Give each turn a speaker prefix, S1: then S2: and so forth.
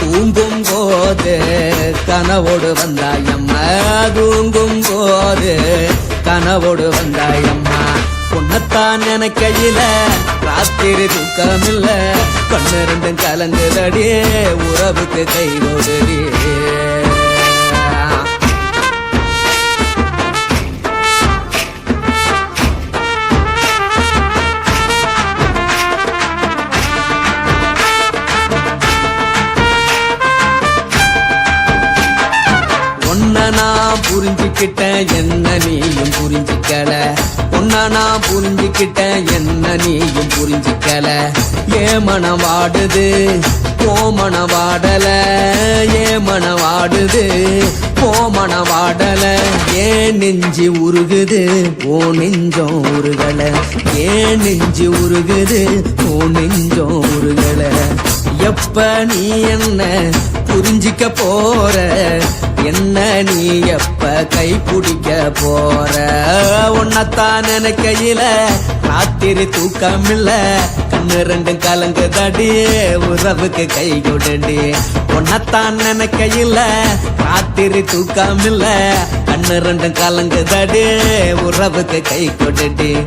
S1: தூங்கும் போது கனவோடு வந்தாயம்மா தூங்கும் போது கனவோடு வந்தாயம்மா உன்னத்தான் நினைக்கையில ராத்திரி தூக்கம் இல்ல கண்ணு ரெண்டும் கலங்குதடி உறவுக்கு கை ஓடுடி நான் புரிஞ்சுக்கிட்டேன் என்ன நீயும் புரிஞ்சிக்கல? உன்ன நான் புரிஞ்சுக்கிட்டேன் என்ன நீயும் புரிஞ்சிக்கல? ஏ மனவாடுது வாடுது மனவாடல ஏ மனவாடுது வாடுது மனவாடல மனம் ஏன் நெஞ்சு உருகுது ஓ நெஞ்சம் உருகல. ஏன் நெஞ்சு உருகுது ஓ நெஞ்சம் உருகல. எப்ப நீ என்ன புரிஞ்சிக்க போற? என்ன நீ எப்ப கை பிடிக்க போற? உன்னத்தான் நினைக்கையில ராத்திரி தூக்கம் இல்ல கண்ணு ரெண்டும் கலங்குதடி உறவுக்கு கை கொடுடி. உன்னத்தான் நினைக்கையில ராத்திரி தூக்கம் இல்ல கண்ணு ரெண்டும் கலங்குதடி உறவுக்கு கை கொடுடி.